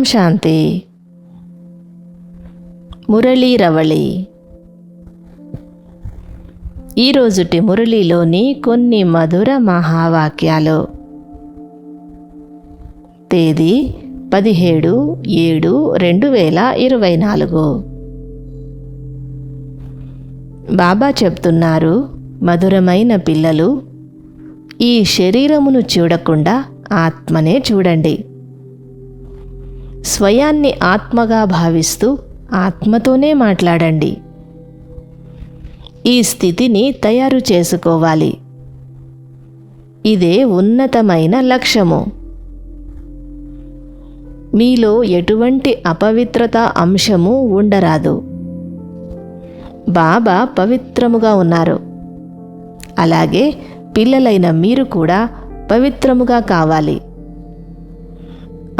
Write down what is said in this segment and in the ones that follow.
ఓం శాంతి. మురళీ రవళి. ఈరోజుటి మురళీలోని కొన్ని మధుర మహావాక్యాలు. తేదీ పదిహేడు ఏడు రెండు వేల ఇరవై నాలుగు. బాబా చెప్తున్నారు మధురమైన పిల్లలు ఈ శరీరమును చూడకుండా ఆత్మనే చూడండి. స్వయాన్ని ఆత్మగా భావిస్తూ ఆత్మతోనే మాట్లాడండి. ఈ స్థితిని తయారు చేసుకోవాలి. ఇదే ఉన్నతమైన లక్ష్యము. మీలో ఎటువంటి అపవిత్రత అంశము ఉండరాదు. బాబా పవిత్రముగా ఉన్నారు. అలాగే పిల్లలైన మీరు కూడా పవిత్రముగా కావాలి.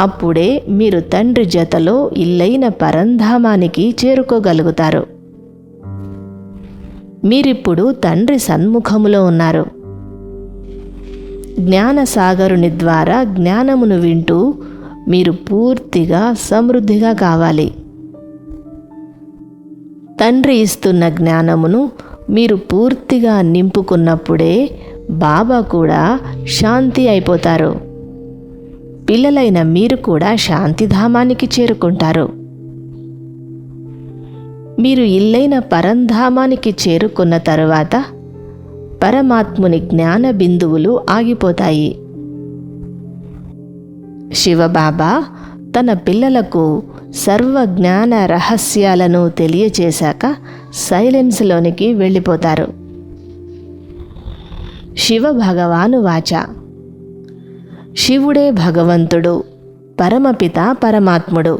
అప్పుడే మీరు తండ్రి జతలో ఇల్లైన పరంధామానికి చేరుకోగలుగుతారు. మీరిప్పుడు తండ్రి సన్ముఖములో ఉన్నారు. జ్ఞానసాగరుని ద్వారా జ్ఞానమును వింటూ మీరు పూర్తిగా సమృద్ధిగా కావాలి. తండ్రి ఇస్తున్న జ్ఞానమును మీరు పూర్తిగా నింపుకున్నప్పుడే బాబా కూడా శాంతి అయిపోతారు. పిల్లలైన మీరు కూడా శాంతిధామానికి చేరుకుంటారు. మీరు ఇల్లైన పరంధామానికి చేరుకున్న తరువాత పరమాత్ముని జ్ఞాన బిందువులు ఆగిపోతాయి. శివబాబా తన పిల్లలకు సర్వ జ్ఞాన రహస్యాలను తెలియచేశాక సైలెన్స్లోనికి వెళ్ళిపోతారు. శివ భగవాను వాచ శివుడే భగవంతుడు పరమపిత పరమాత్ముడు.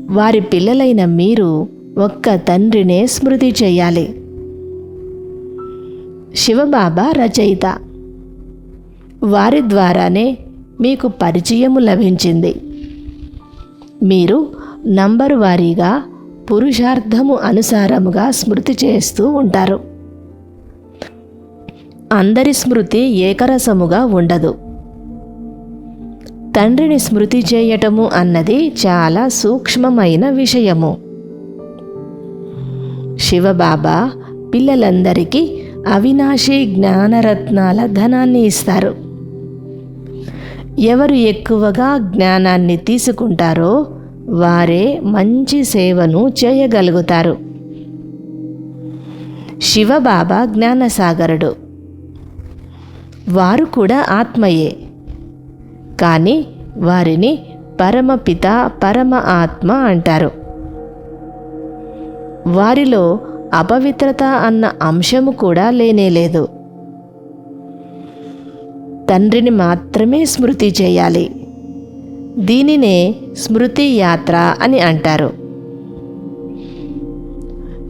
వారి పిల్లలైన మీరు ఒక్క తండ్రినే స్మృతి చేయాలి. శివబాబా రచయిత. వారి ద్వారానే మీకు పరిచయము లభించింది. మీరు నంబరు వారీగా పురుషార్థము అనుసారముగా స్మృతి చేస్తూ ఉంటారు. అందరి స్మృతి ఏకరసముగా ఉండదు. తండ్రిని స్మృతి చేయటము అన్నది చాలా సూక్ష్మమైన విషయము. శివబాబా పిల్లలందరికీ అవినాశి జ్ఞానరత్నాల ధనాన్ని ఇస్తారు. ఎవరు ఎక్కువగా జ్ఞానాన్ని తీసుకుంటారో వారే మంచి సేవను చేయగలుగుతారు. శివబాబా జ్ఞానసాగరుడు. వారు కూడా ఆత్మయే. కానీ వారిని పరమపిత పరమ ఆత్మ అంటారు. వారిలో అపవిత్రత అన్న అంశము కూడా లేనేలేదు తండ్రిని మాత్రమే స్మృతి చేయాలి. దీనినే స్మృతి యాత్ర అని అంటారు.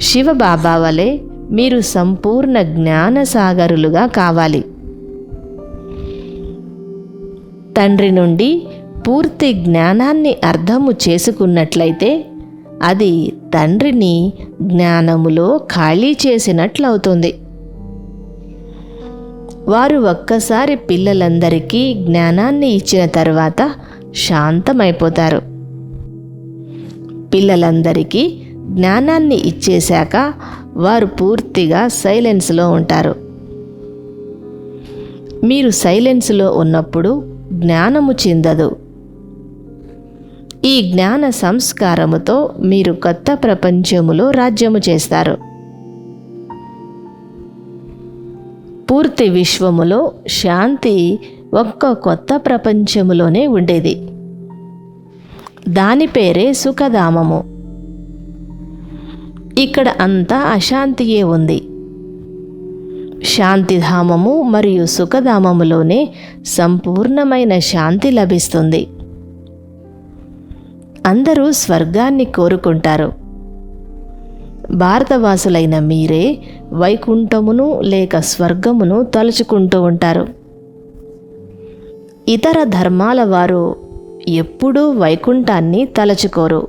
శివబాబా వలె మీరు సంపూర్ణ జ్ఞానసాగరులుగా కావాలి. తండ్రి నుండి పూర్తి జ్ఞానాన్ని అర్థము చేసుకున్నట్లయితే అది తండ్రిని జ్ఞానములో ఖాళీ చేసినట్లవుతుంది. వారు ఒక్కసారి పిల్లలందరికీ జ్ఞానాన్ని ఇచ్చిన తర్వాత శాంతమైపోతారు. పిల్లలందరికీ జ్ఞానాన్ని ఇచ్చేశాక వారు పూర్తిగా సైలెన్స్లో ఉంటారు. మీరు సైలెన్స్లో ఉన్నప్పుడు జ్ఞానము చెందదు. ఈ జ్ఞాన సంస్కారముతో మీరు కొత్త ప్రపంచములో రాజ్యము చేస్తారు. పూర్తి విశ్వములో శాంతి ఒక్క కొత్త ప్రపంచములోనే ఉండేది. దాని పేరే సుఖధామము. ఇక్కడ అంతా అశాంతియే ఉంది. శాంతిధామము మరియు సుఖధామములోనే సంపూర్ణమైన శాంతి లభిస్తుంది. అందరూ స్వర్గాన్ని కోరుకుంటారు. భారతవాసులైన మీరే వైకుంఠమును లేక స్వర్గమును తలుచుకుంటూ ఉంటారు. ఇతర ధర్మాల వారు ఎప్పుడూ వైకుంఠాన్ని తలచుకోరు.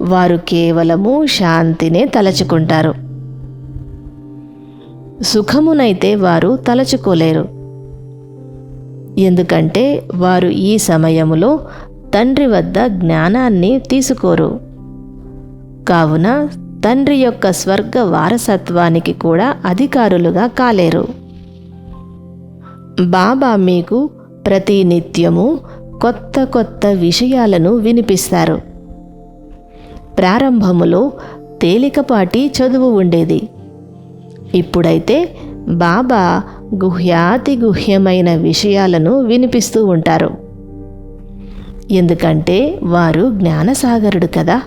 వారు కేవలము శాంతినే తలచుకుంటారు. సుఖమునైతే వారు తలచుకోలేరు. ఎందుకంటే వారు ఈ సమయములో తండ్రి వద్ద జ్ఞానాన్ని తీసుకోరు. కావున తండ్రి యొక్క స్వర్గ వారసత్వానికి కూడా అధికారులుగా కాలేరు. బాబా మీకు ప్రతి నిత్యము కొత్త కొత్త విషయాలను వినిపిస్తారు. ప్రారంభములో తేలికపాటి చదువు ఉండేది. ఇప్పుడైతే బాబా గుహ్యాతి గుహ్యమైన విషయాలను వినిపిస్తూ ఉంటారు. ఎందుకంటే వారు జ్ఞానసాగరుడు కదా.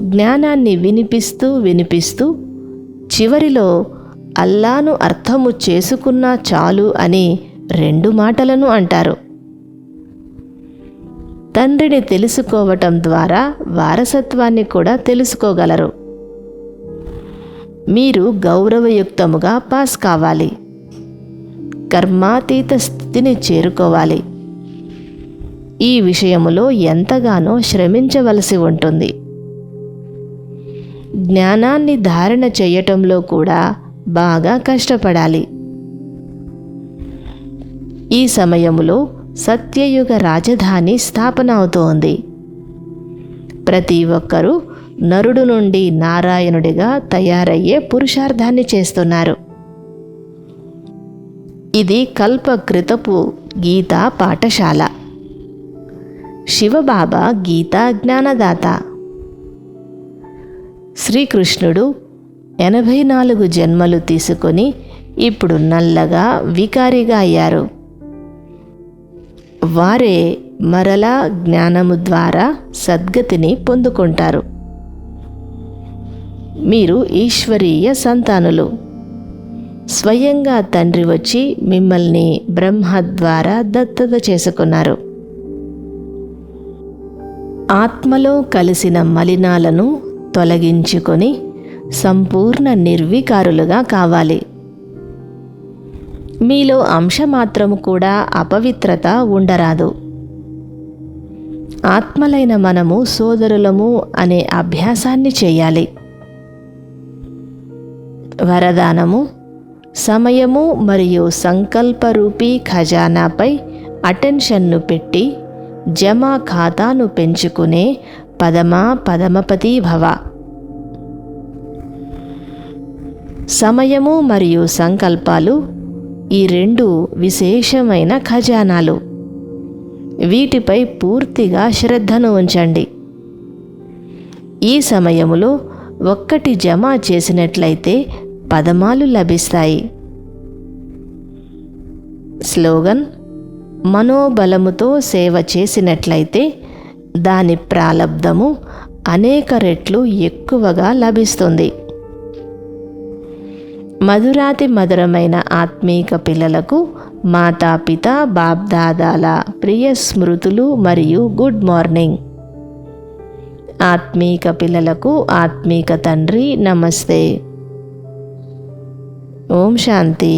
జ్ఞానాన్ని వినిపిస్తూ వినిపిస్తూ చివరిలో అల్లాను అర్థము చేసుకున్నా చాలు అని రెండు మాటలను అంటారు. తండ్రిని తెలుసుకోవటం ద్వారా వారసత్వాన్ని కూడా తెలుసుకోగలరు. మీరు గౌరవయుక్తముగా పాస్ కావాలి. కర్మాతీత స్థితిని చేరుకోవాలి. ఈ విషయములో ఎంతగానో శ్రమించవలసి ఉంటుంది. జ్ఞానాన్ని ధారణ చేయటంలో కూడా బాగా కష్టపడాలి. ఈ సమయంలో సత్యయుగ రాజధాని స్థాపన అవుతోంది. ప్రతి ఒక్కరూ నరుడు నుండి నారాయణుడిగా తయారయ్యే పురుషార్థాన్ని చేస్తున్నారు. ఇది కల్పకృతపు గీతా పాఠశాల. శివబాబా గీతా జ్ఞానదాత. శ్రీకృష్ణుడు ఎనభై నాలుగు జన్మలు తీసుకొని ఇప్పుడు నల్లగా వికారిగా అయ్యారు. వారే మరలా జ్ఞానము ద్వారా సద్గతిని పొందుకుంటారు. మీరు ఈశ్వరీయ సంతానులు. స్వయంగా తండ్రి వచ్చి మిమ్మల్ని బ్రహ్మ ద్వారా దత్తత చేసుకున్నారు. ఆత్మలో కలిసిన మలినాలను తొలగించుకొని సంపూర్ణ నిర్వికారులుగా కావాలి. మీలో అంశమాత్రము కూడా అపవిత్రత ఉండరాదు. ఆత్మలైన మనము సోదరులము అనే అభ్యాసాన్ని చేయాలి. వరదానము సమయము మరియు సంకల్పరూపీ ఖజానాపై అటెన్షన్ను పెట్టి జమా ఖాతాను పెంచుకునే పదమా పదమపతి భవ. సమయము మరియు సంకల్పాలు ఈ రెండు విశేషమైన ఖజానాలు. వీటిపై పూర్తిగా శ్రద్ధను ఉంచండి. ఈ సమయములో ఒక్కటి జమ చేసినట్లయితే పదమాలు లభిస్తాయి. స్లోగన్ మనోబలముతో సేవ చేసినట్లయితే దాని ప్రాలబ్ధము అనేక రెట్లు ఎక్కువగా లభిస్తుంది. మధురాతి మధురమైన ఆత్మీక పిల్లలకు మాతాపిత బాబ్దాదాల ప్రియ స్మృతులు మరియు గుడ్ మార్నింగ్. ఆత్మీక పిల్లలకు ఆత్మీక తండ్రి నమస్తే. ఓం శాంతి.